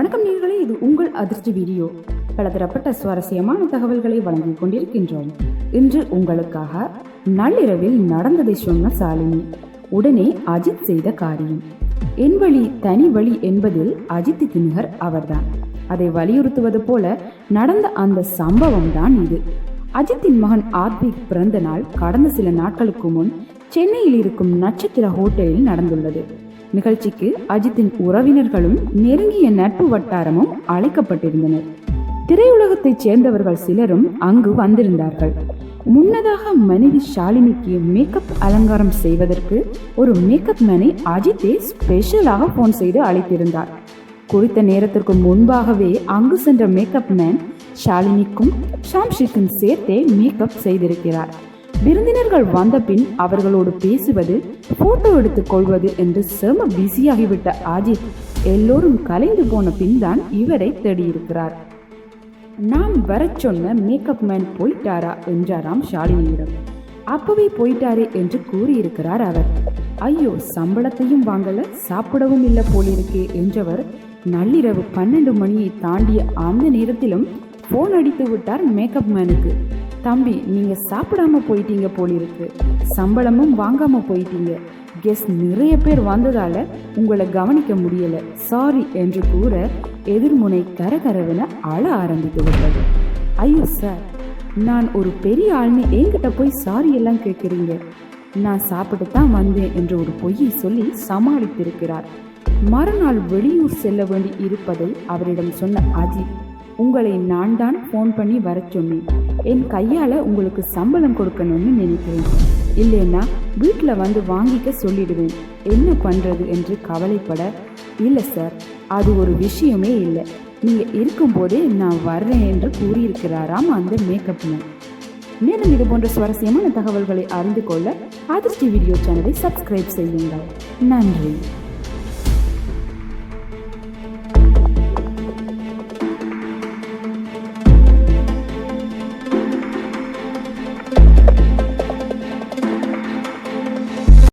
வணக்கம் நேயர்களே இது உங்கள் அதிர்ச்சி வீடியோ. பலதரப்பட்ட சுவாரஸ்யமான தகவல்களை வழங்கிக் கொண்டிருக்கின்றோம். இன்று உங்களுக்காக நள்ளிரவில் நடந்ததை சொன்ன சாலினி உடனே அஜித் செய்த காரியம். என் வழி தனி வழி என்பதில் அஜித்துக்கு நிகர் அவர்தான். அதை வலியுறுத்துவது போல நடந்த அந்த சம்பவம் தான் இது. அஜித்தின் மகன் ஆத்விக் பிறந்த நாள் கடந்த சில நாட்களுக்கு முன் சென்னையில் இருக்கும் நட்சத்திர ஹோட்டலில் நடந்துள்ளது. நிகழ்ச்சிக்கு அஜித்தின் உறவினர்களும் நெருங்கிய நட்பு வட்டாரமும் அழைக்கப்பட்டிருந்தனர். திரையுலகத்தைச் சேர்ந்தவர்கள் சிலரும் அங்கு வந்திருந்தார்கள். முன்னதாக மனைவி ஷாலினிக்கு மேக்கப் அலங்காரம் செய்வதற்கு ஒரு மேக்கப் மேனை அஜித்தே ஸ்பெஷலாக போன் செய்து அழைத்திருந்தார். குறித்த நேரத்திற்கு முன்பாகவே அங்கு சென்ற மேக்கப் மேன் ஷாலினிக்கும் ஷாம்ஷிக்கும் சேர்த்தே மேக்கப் செய்திருக்கிறார். விருந்தினர்கள் வந்த பின் அவர்களோடு பேசுவது போட்டோ எடுத்துக் கொள்வது என்று செம பிஸியாகிவிட்ட அஜித் எல்லோரும் கலைந்து போன பின் தான் இவரை தேடியிருக்கிறார். நான் வர சொன்ன மேக்கப் மேன் போயிட்டாரா? என்றாராம் ஷாலினியிடம். அப்பவே போயிட்டாரே என்று கூறியிருக்கிறார் அவர். ஐயோ சம்பளத்தையும் வாங்கல சாப்பிடவும் இல்லை போலிருக்கே என்றவர் நள்ளிரவு பன்னெண்டு மணியை தாண்டிய அந்த நேரத்திலும் ஃபோன் அடித்து விட்டார் மேக்கப் மேனுக்கு தம்பி நீங்க சாப்பிடாம போயிட்டீங்க போலிருக்கு. சம்பளமும் வாங்காம போயிட்டீங்க. கெஸ் நிறைய பேர் வந்ததால உங்களை கவனிக்க முடியல. சாரி என்று கூற எதிர்முனை கரகரவென அழ ஆரம்பித்து விட்டது. ஐயோ சார் நான் ஒரு பெரிய ஆள்னு என்கிட்ட போய் சாரி எல்லாம் கேட்குறீங்க நான் சாப்பிட்டு தான் வந்தேன் என்று ஒரு பொய்யை சொல்லி சமாளித்திருக்கிறார். மறுநாள் வெளியூர் செல்ல வேண்டி இருப்பதை அவரிடம் சொன்ன அஜித் உங்களை நான் தான் ஃபோன் பண்ணி வர சொன்னேன். என் கையால் உங்களுக்கு சம்பளம் கொடுக்கணும்னு நினைக்கிறேன். இல்லைன்னா வீட்டில் வந்து வாங்கிக்க சொல்லிடுவேன். என்ன பண்ணுறது என்று கவலைப்பட இல்லை சார் அது ஒரு விஷயமே இல்லை. நீங்கள் இருக்கும்போதே நான் வர்றேன் என்று கூறியிருக்கிறாராம் அந்த மேக்கப் மேன் மேலும் இது போன்ற சுவாரஸ்யமான தகவல்களை அறிந்து கொள்ள அதிர்ஷ்டி வீடியோ சேனலை சப்ஸ்கிரைப் செய்யுங்கள். நன்றி.